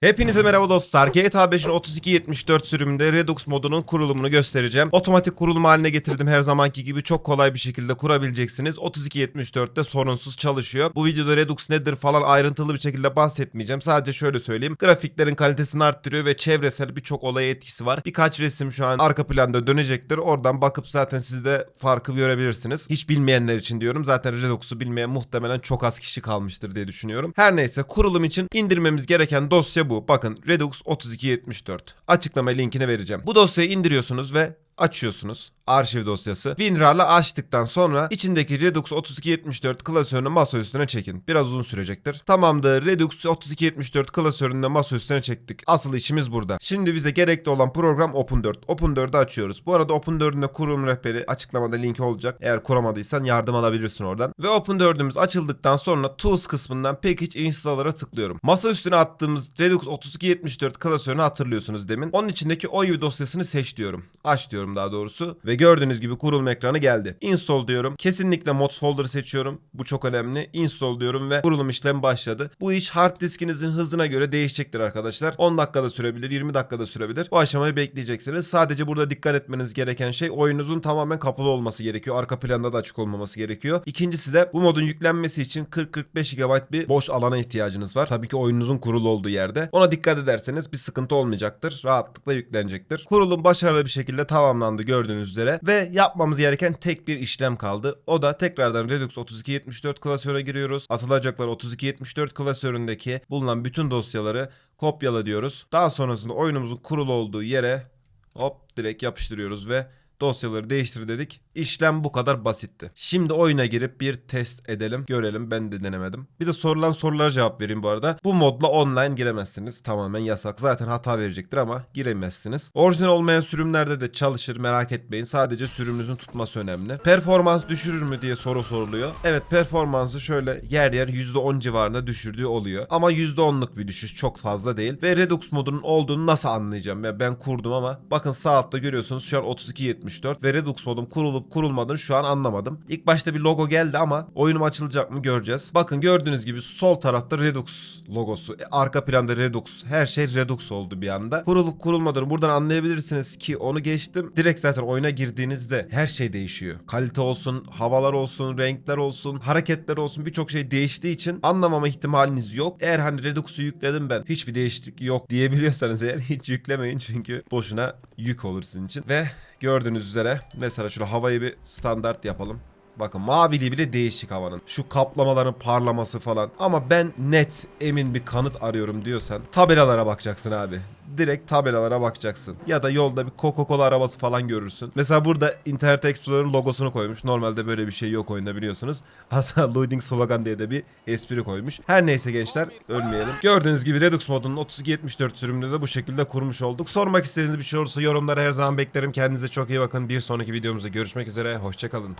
Hepinize merhaba dostlar. GTA 5'in 3274 sürümünde Redux modunun kurulumunu göstereceğim. Otomatik kurulum haline getirdim her zamanki gibi çok kolay bir şekilde kurabileceksiniz. 3274'te sorunsuz çalışıyor. Bu videoda Redux nedir falan ayrıntılı bir şekilde bahsetmeyeceğim. Sadece şöyle söyleyeyim. Grafiklerin kalitesini arttırıyor ve çevresel birçok olaya etkisi var. Birkaç resim şu an arka planda dönecektir. Oradan bakıp zaten siz de farkı görebilirsiniz. Hiç bilmeyenler için diyorum. Zaten Redux'u bilmeyen muhtemelen çok az kişi kalmıştır diye düşünüyorum. Her neyse kurulum için indirmemiz gereken dosya bu. Bakın Redux 3274. Açıklama linkini vereceğim. Bu dosyayı indiriyorsunuz ve açıyorsunuz. Arşiv dosyası. WinRAR'la açtıktan sonra içindeki Redux 3274 klasörünü masa üstüne çekin. Biraz uzun sürecektir. Tamamdır. Redux 3274 klasörünü de masa çektik. Asıl işimiz burada. Şimdi bize gerekli olan program Open4. Open4'ü açıyoruz. Bu arada Open4'ün de kurum rehberi açıklamada linki olacak. Eğer kuramadıysan yardım alabilirsin oradan. Ve Open4'ümüz açıldıktan sonra Tools kısmından Package Installer'a tıklıyorum. Masa üstüne attığımız Redux 3274 klasörünü hatırlıyorsunuz demin. Onun içindeki OU dosyasını seç diyorum. Aç diyorum daha doğrusu. Ve gördüğünüz gibi kurulum ekranı geldi. Install diyorum. Kesinlikle mods folder'ı seçiyorum. Bu çok önemli. Install diyorum ve kurulum işlemi başladı. Bu iş hard diskinizin hızına göre değişecektir arkadaşlar. 10 dakikada sürebilir, 20 dakikada sürebilir. Bu aşamayı bekleyeceksiniz. Sadece burada dikkat etmeniz gereken şey oyununuzun tamamen kapalı olması gerekiyor. Arka planda da açık olmaması gerekiyor. İkincisi de bu modun yüklenmesi için 40-45 GB bir boş alana ihtiyacınız var. Tabii ki oyununuzun kurulu olduğu yerde. Ona dikkat ederseniz bir sıkıntı olmayacaktır. Rahatlıkla yüklenecektir. Kurulum başarılı bir şekilde tamamlandı gördüğünüz üzere ve yapmamız gereken tek bir işlem kaldı. O da tekrardan Redux 3274 klasöre giriyoruz. Atılacaklar 3274 klasöründeki bulunan bütün dosyaları kopyala diyoruz. Daha sonrasında oyunumuzun kurulu olduğu yere hop direkt yapıştırıyoruz ve dosyaları değiştir dedik. İşlem bu kadar basitti. Şimdi oyuna girip bir test edelim. Görelim ben de denemedim. Bir de sorulan sorulara cevap vereyim bu arada. Bu modla online giremezsiniz. Tamamen yasak. Zaten hata verecektir ama giremezsiniz. Orijinal olmayan sürümlerde de çalışır merak etmeyin. Sadece sürümünüzün tutması önemli. Performans düşürür mü diye soru soruluyor. Evet performansı şöyle yer yer %10 civarında düşürdüğü oluyor. Ama %10'luk bir düşüş çok fazla değil. Ve Redux modunun olduğunu nasıl anlayacağım? Ya ben kurdum ama bakın sağ altta görüyorsunuz şu an 3274 ve Redux modum kurulmadığını şu an anlamadım. İlk başta bir logo geldi ama oyunum açılacak mı göreceğiz. Bakın gördüğünüz gibi sol tarafta Redux logosu. e, Arka planda Redux. Her şey Redux oldu bir anda. Kurulup kurulmadığını buradan anlayabilirsiniz ki onu geçtim. Direkt zaten oyuna girdiğinizde her şey değişiyor. Kalite olsun, havalar olsun, renkler olsun, hareketler olsun birçok şey değiştiği için anlamama ihtimaliniz yok. Eğer hani Redux'u yükledim ben hiçbir değişiklik yok diyebiliyorsanız eğer hiç yüklemeyin çünkü boşuna yük olur sizin için. Ve gördüğünüz üzere mesela şöyle havayı bir standart yapalım. Bakın maviliği bile değişik havanın. Şu kaplamaların parlaması falan. Ama ben net emin bir kanıt arıyorum diyorsan tabelalara bakacaksın abi. Direkt tabelalara bakacaksın. Ya da yolda bir Coca-Cola arabası falan görürsün. Mesela burada Internet Explorer'ın logosunu koymuş. Normalde böyle bir şey yok oyunda biliyorsunuz. Hatta Loading Slogan diye de bir espri koymuş. Her neyse gençler ölmeyelim. Gördüğünüz gibi Redux modunun 3274 sürümünde de bu şekilde kurmuş olduk. Sormak istediğiniz bir şey olursa yorumlara her zaman beklerim. Kendinize çok iyi bakın. Bir sonraki videomuzda görüşmek üzere. Hoşçakalın.